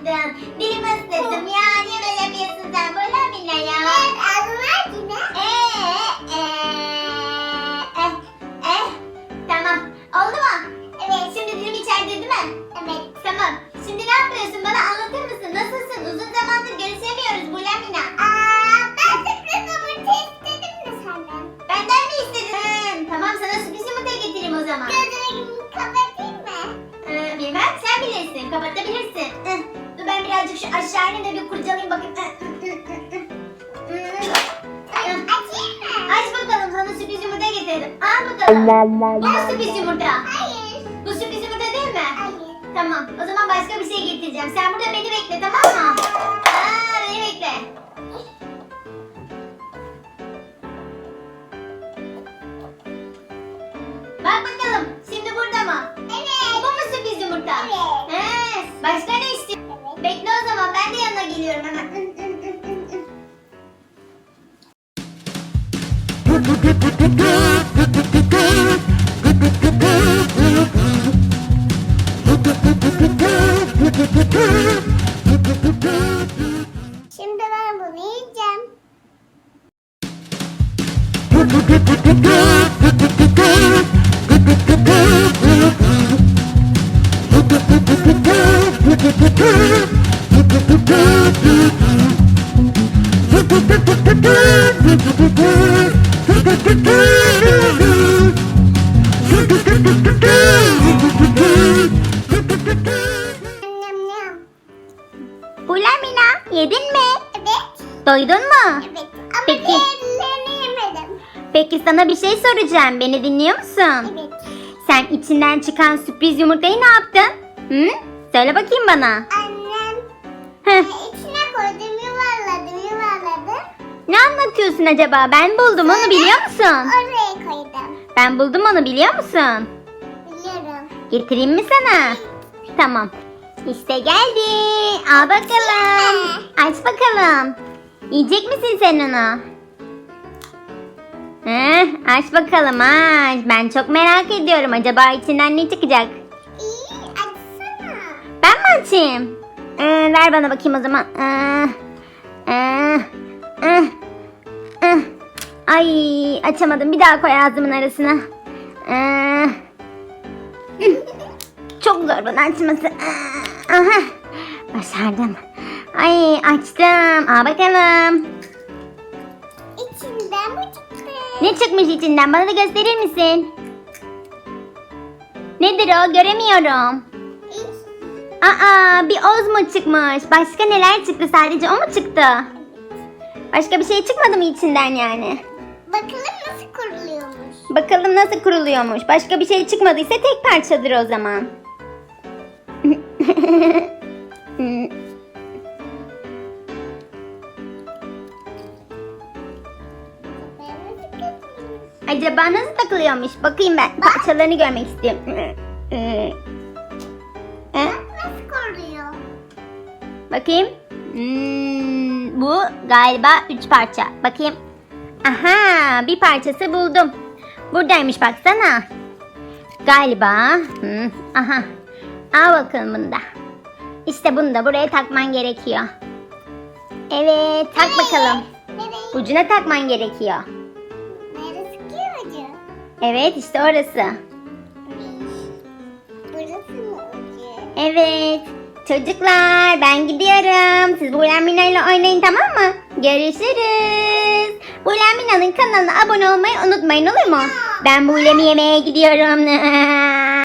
aldım. Bilmez dedim ya. Niye böyle yapıyorsun sen böyle Mine ya? Evet ağzına yine. Eee eee eh eh. Tamam. Oldu mu? Evet. Şimdi dilim içeride değil mi? Evet. Tamam. Şimdi ne yapıyorsun bana anlatır mısın? Nasılsın? Uzun zamandır görüşemiyoruz Bulamina. Aa, ben sürpriz yumurta istedim de senden. Benden mi istedin? Tamam sana sürpriz yumurta getireyim o zaman. Gözlerimi mı? Ee, sen bilirsin. Kapatabilirsin. Birazcık şu aşağı ineyim de bir kurcalayayım bakayım. Açayım mı? Aç bakalım sana sürpriz yumurta getirdim. Al bakalım. Bu sürpriz yumurta? Hayır. Bu sürpriz yumurta değil mi? Hayır. Tamam. O zaman başka bir şey getireceğim. Sen burada beni bekle tamam mı? Aa, beni bekle. Bak bakalım. Geliyorum. Şimdi ben bunu yiyeceğim. Bulamina yedin mi? Evet. Doydun mu? Evet. Ama Peki. diğerlerini yemedim. Peki sana bir şey soracağım. Beni dinliyor musun? Evet. Sen içinden çıkan sürpriz yumurtayı ne yaptın? Hı? Söyle bakayım bana. Annem Heh, içine koydum yuvarladım yuvarladım. ne anlatıyorsun acaba? Ben buldum onu biliyor musun? Oraya koydum. Ben buldum onu biliyor musun? Biliyorum. Getireyim mi sana? Tamam. İşte geldi. Al bakalım. Aç bakalım. Yiyecek misin sen onu? Heh, aç bakalım aç. Ben çok merak ediyorum. Acaba içinden ne çıkacak? İyi açsana. Ben mi açayım? Ee, ver bana bakayım o zaman. Ee, ee, ee, ee. Ay açamadım. Bir daha koy ağzımın arasına. Ee, çok zor bunu açması. Ee, Aha, başardım. Ay açtım. Al bakalım. İçinden bu çıktı. Ne çıkmış içinden? Bana da gösterir misin? Nedir o? Göremiyorum. Aa bir oz mu çıkmış? Başka neler çıktı? Sadece o mu çıktı? Başka bir şey çıkmadı mı içinden yani? Bakalım nasıl kuruluyormuş. Bakalım nasıl kuruluyormuş. Başka bir şey çıkmadıysa tek parçadır o zaman. Acaba nasıl takılıyormuş? Bakayım ben. Parçalarını görmek istiyorum. Kuruluyor. Bakayım. Hmm, bu galiba üç parça. Bakayım. Aha bir parçası buldum. Buradaymış baksana. Galiba. Hmm, aha. Al bakalım bunu da. İşte bunu da buraya takman gerekiyor. Evet tak bakalım. Nereye? Ucuna takman gerekiyor. Neresi ki ucu? Evet işte orası. Burası mı ucu? Evet. Çocuklar ben gidiyorum. Siz Buğlen Mina ile oynayın tamam mı? Görüşürüz. Buğlen Mina'nın kanalına abone olmayı unutmayın olur mu? Ben Buğlem'i yemeye gidiyorum.